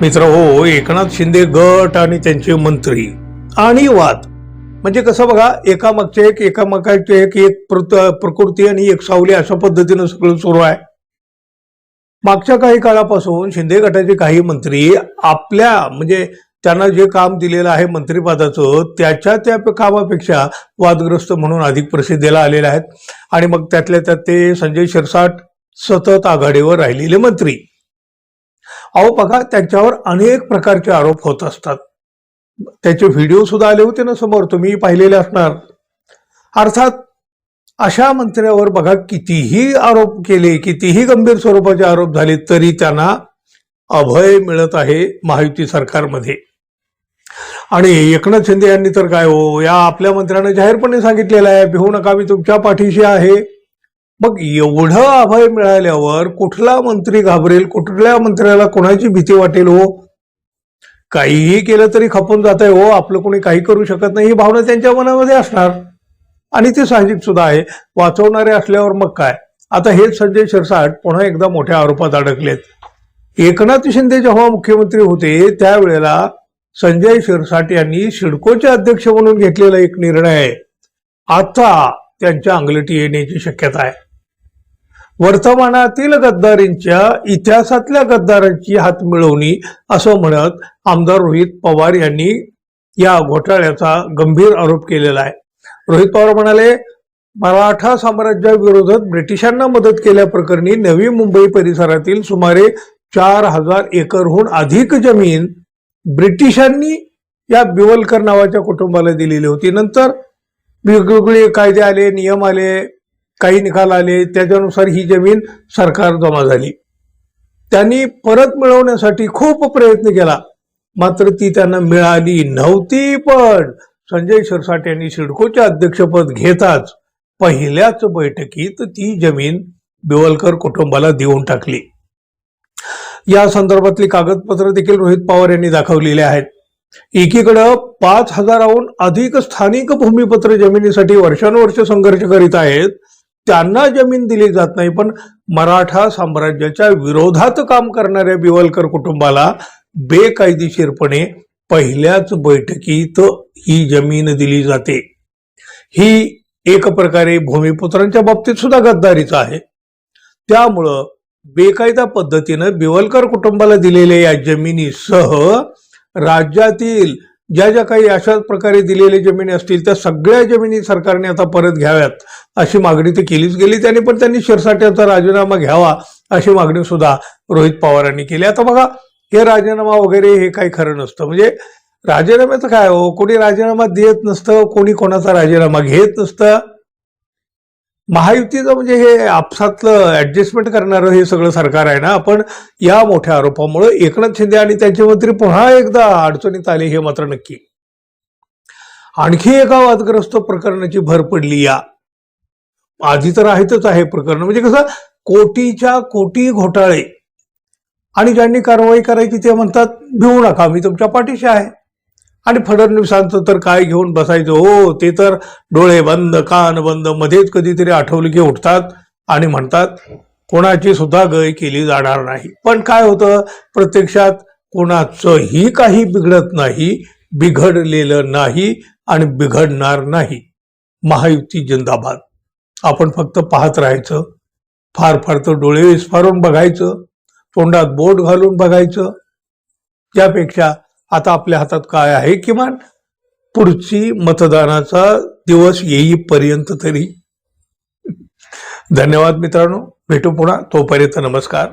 मित्र हो, हो एकनाथ शिंदे गट आणि त्यांचे मंत्री. आणि वाद. म्हणजे कसं बघा एकामागचे एक एकामागचे एक एक प्रत- प्रकृती आणि एक सावली अशा पद्धतीनं सगळं सुरू आहे. मागच्या काही काळापासून शिंदे गटाचे काही मंत्री आपल्या म्हणजे त्यांना जे काम दिलेलं आहे मंत्रिपदाचं त्याच्या त्या कामापेक्षा वादग्रस्त म्हणून अधिक प्रसिद्धीला आलेले आहेत. आणि मग त्यातल्या त्यात ते संजय शिरसाट सतत आघाडीवर राहिलेले मंत्री. अहो बघा त्यांच्यावर अनेक प्रकारचे आरोप होत असतात. त्याचे व्हिडिओ सुद्धा आले होते ना समोर तुम्ही पाहिलेले असणार. अर्थात अशा मंत्र्यावर बघा कितीही आरोप केले कितीही गंभीर स्वरूपाचे आरोप झाले तरी त्यांना अभय मिळत आहे महायुती सरकारमध्ये. आणि एकनाथ शिंदे यांनी तर काय हो या आपल्या मंत्र्यांना जाहीरपणे सांगितलेलं आहे भिवू नका मी तुमच्या पाठीशी आहे. मग एवढं अभय मिळाल्यावर कुठला मंत्री घाबरेल? कुठल्या मंत्र्याला कोणाची भीती वाटेल हो? काहीही केलं तरी खपून जात आहे हो. आपलं कोणी काही करू शकत नाही. ही भावना त्यांच्या मनामध्ये असणार. आणि ते साहजिक सुद्धा आहे. वाचवणारे असल्यावर मग काय? आता हेच संजय शिरसाट पुन्हा एकदा मोठ्या आरोपात अडकलेत. एकनाथ शिंदे जेव्हा मुख्यमंत्री होते त्यावेळेला संजय शिरसाट यांनी सिडकोचे अध्यक्ष म्हणून घेतलेला एक निर्णय आता त्यांच्या अंगलटी येण्याची शक्यता आहे. वर्तमानातील गद्दारींच्या इतिहासातल्या गद्दारांची हात मिळवणी असं म्हणत आमदार रोहित पवार यांनी या घोटाळ्याचा गंभीर आरोप केलेला आहे. रोहित पवार म्हणाले मराठा साम्राज्याविरोधात ब्रिटिशांना मदत केल्याप्रकरणी नवी मुंबई परिसरातील सुमारे चार हजार एकरहून अधिक जमीन ब्रिटिशांनी या बिवलकर नावाच्या कुटुंबाला दिलेली होती. नंतर वेगवेगळे कायदे आले नियम आले काही निकाल आले त्याच्यानुसार ही जमीन सरकार जमा झाली. त्यांनी परत मिळवण्यासाठी खूप प्रयत्न केला. मात्र ती त्यांना मिळाली नव्हती पण संजय शिरसाट यांनी सिडकोचे अध्यक्षपद घेताच पहिल्याच बैठकीत ती जमीन बिवलकर कुटुंबाला देऊन टाकली. या संदर्भातली कागदपत्र देखील रोहित पवार यांनी दाखवलेली आहेत. एकीकडं पाच हजाराहून अधिक स्थानिक भूमिपत्र जमिनीसाठी वर्षानुवर्ष संघर्ष करीत आहेत. त्यांना जमीन दिली जात नाही पण मराठा साम्राज्याच्या विरोधात काम करणाऱ्या बिवलकर कुटुंबाला बेकायदेशीरपणे पहिल्याच बैठकीत ही जमीन दिली जाते. ही एक प्रकारे भूमिपुत्रांच्या बाबतीत सुद्धा गद्दारीच आहे. त्यामुळं बेकायदा पद्धतीनं बिवलकर कुटुंबाला दिलेल्या या जमिनीसह राज्यातील ज्या ज्या काही अशाच प्रकारे दिलेल्या जमिनी असतील त्या सगळ्या जमिनी सरकारने आता परत घ्याव्यात अशी मागणी तर केलीच गेली त्यांनी पण त्यांनी शिरसाट्याचा राजीनामा घ्यावा अशी मागणी सुद्धा रोहित पवारांनी केली. आता बघा हे राजीनामा वगैरे हे काही खरं नसतं. म्हणजे राजीनाम्याचं काय हो? कोणी राजीनामा देत नसतं कोणी कोणाचा राजीनामा घेत नसतं. महायुतीचं म्हणजे हे आपसातलं ऍडजस्टमेंट करणारं हे सगळं सरकार आहे ना पण या मोठ्या आरोपामुळे एकनाथ शिंदे आणि त्यांचे मंत्री पुन्हा एकदा अडचणीत आले हे मात्र नक्की. आणखी एका वादग्रस्त प्रकरणाची भर पडली या. आधी तर आहेतच आहे प्रकरण. म्हणजे कसं कोटीच्या कोटी घोटाळे. आणि ज्यांनी कारवाई करायची ते म्हणतात भिवू नका मी तुमच्या पाठीशी आहे. आणि फडणवीसांचं तर काय घेऊन बसायचं? हो ते तर डोळे बंद कान बंद मध्येच कधीतरी आठवलं की उठतात आणि म्हणतात कोणाची सुद्धा गय केली जाणार नाही. पण काय होतं प्रत्यक्षात कोणाचंही काही बिघडत नाही बिघडलेलं नाही आणि बिघडणार नाही. महायुती जिंदाबाद. आपण फक्त पाहत राहायचं. फार फार तर डोळे विस्फारून बघायचं. तोंडात बोट घालून बघायचं. त्यापेक्षा आता आपल्या हातात काय आहे किमान? पुढची मतदानाचा दिवस येईपर्यंत तरी. धन्यवाद मित्रांनो. भेटू पुन्हा. तोपर्यंत नमस्कार.